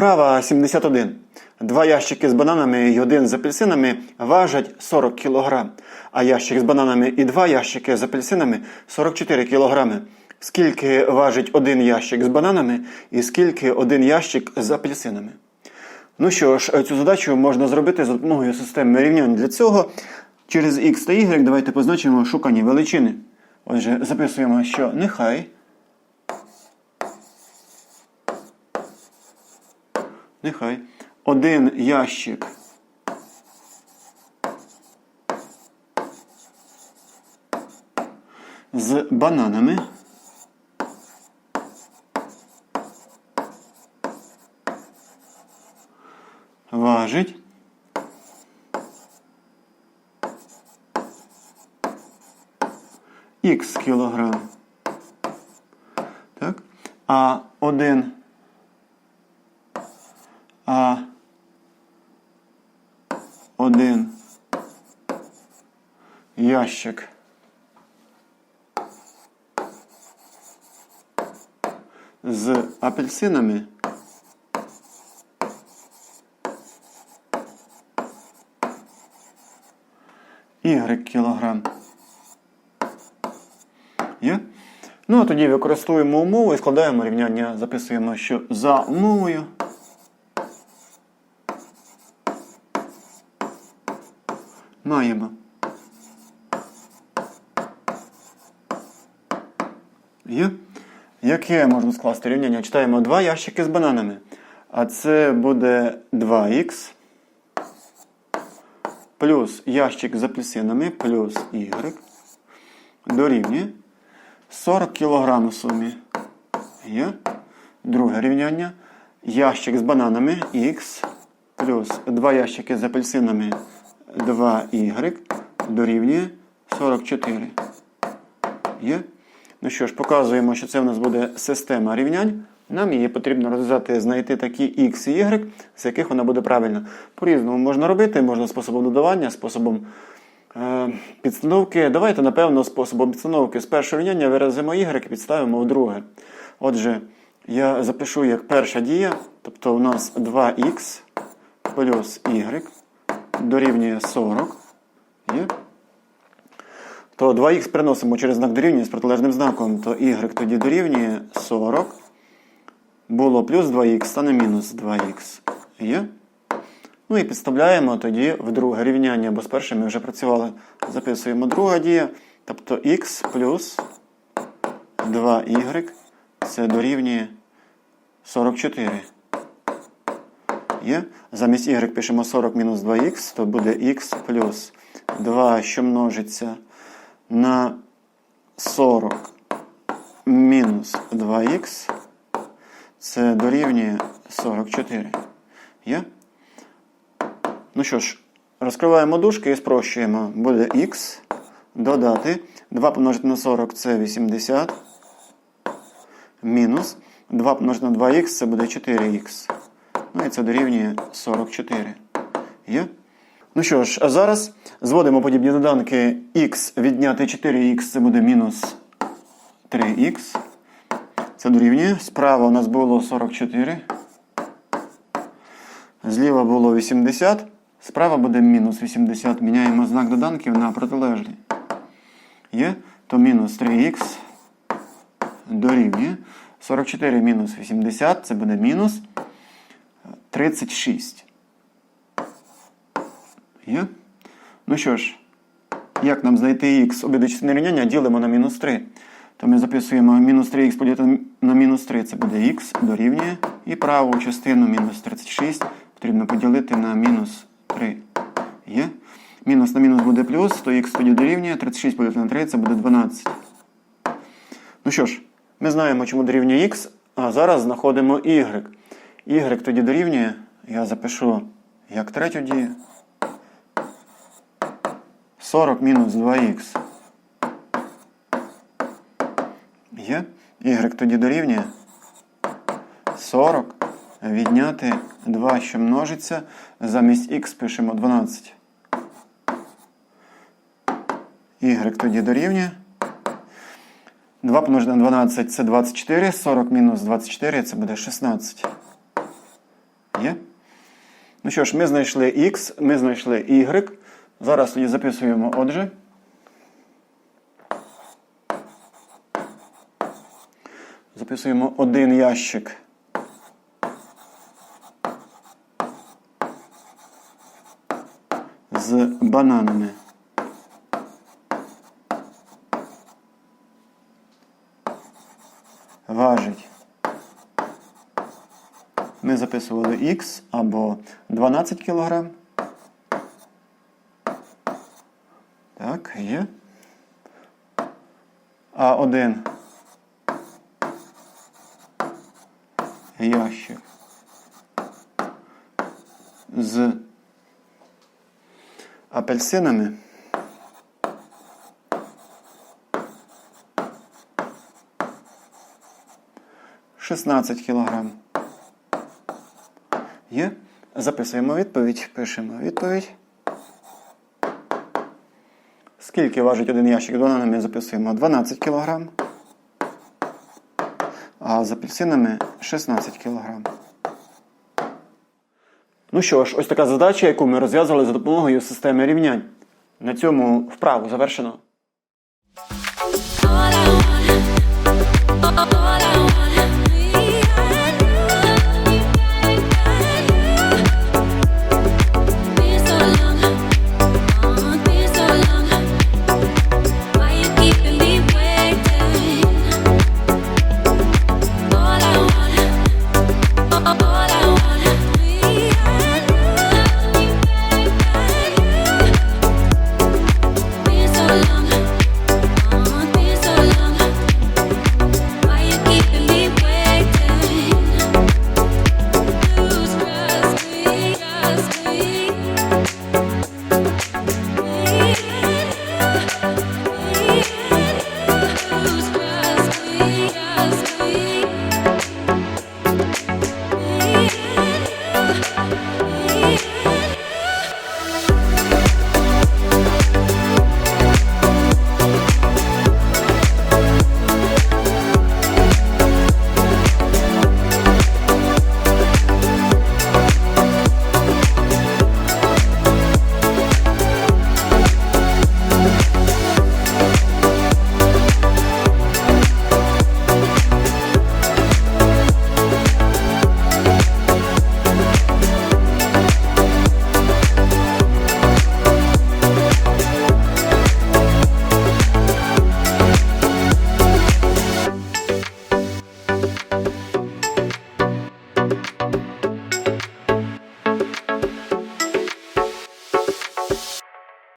Вправа 71. Два ящики з бананами і один з апельсинами важать 40 кг, а ящик з бананами і два ящики з апельсинами 44 кг. Скільки важить один ящик з бананами і скільки один ящик з апельсинами? Ну що ж, цю задачу можна зробити за допомогою системи рівнянь. Для цього через x та y давайте позначимо шукані величини. Отже, записуємо, що нехай. Нехай один ящик з бананами важить х кілограм. Так? А один а один ящик з апельсинами y кілограм. Є? Ну, а тоді використовуємо умову і складаємо рівняння. Записуємо, що за умовою. Маємо. Є? Яке можна скласти рівняння? Читаємо два ящики з бананами. А це буде 2х плюс ящик з апельсинами плюс y дорівнює 40 кг у сумі. Є. Друге рівняння. Ящик з бананами х плюс два ящики з апельсинами 2y дорівнює 44. Є? Ну що ж, показуємо, що це в нас буде система рівнянь. Нам її потрібно розв'язати, знайти такі x і y, з яких вона буде правильна. По-різному можна робити, можна способом додавання, способом е, підстановки. Давайте, напевно, способом підстановки з першого рівняння виразимо y і підставимо в друге. Отже, я запишу як перша дія, тобто у нас 2х плюс y дорівнює 40. Є? То 2х переносимо через знак дорівнює з протилежним знаком, то y тоді дорівнює 40. Було плюс 2х, стане мінус 2х. Є? Ну і підставляємо тоді в друге рівняння, бо з першим ми вже працювали. Записуємо друга дія. Тобто х плюс 2y це дорівнює 44. Є? Замість y пишемо 40 мінус 2х, то буде х плюс 2, що множиться на 40 мінус 2х. Це дорівнює 44. Є? Ну що ж, розкриваємо дужки і спрощуємо. Буде х додати. 2 помножити на 40 це 80. Мінус 2 помножити на 2х це буде 4х. Ну і це дорівнює 44. Є? Ну що ж, а зараз зводимо подібні доданки х відняти 4х, це буде мінус 3х. Це дорівнює. Справа у нас було 44. Зліва було 80. Справа буде мінус 80. Міняємо знак доданків на протилежний. Є? То мінус 3х дорівнює. 44 мінус 80 це буде мінус 36. Є? Ну що ж, як нам знайти х обидві частини рівняння, ділимо на мінус 3. То ми записуємо мінус 3х поділити на мінус 3, це буде х дорівнює. І праву частину мінус 36 потрібно поділити на мінус 3. Є? Мінус на мінус буде плюс, то х тоді дорівнює, 36 поділити на 3 це буде 12. Ну що ж, ми знаємо, чому дорівнює х, а зараз знаходимо y. y тоді дорівнює, я запишу як третю дію. 40 мінус 2х. Є? Y тоді дорівнює 40 відняти 2, що множиться. Замість х пишемо 12. Y тоді дорівнює. 2 помножити на 12 це 24. 40 мінус 24 це буде 16. Ну що ж, ми знайшли X, ми знайшли Y. Зараз її записуємо отже. Записуємо один ящик. З бананами. Важить. Ми записували X або 12 кг. Так, є. А один ящик з апельсинами. Шістнадцять кілограм. Є. Записуємо відповідь. Пишемо відповідь. Скільки важить один ящик бананами? Записуємо 12 кг. А з апельсинами 16 кг. Ну що ж, ось така задача, яку ми розв'язали за допомогою системи рівнянь. На цьому вправу завершено.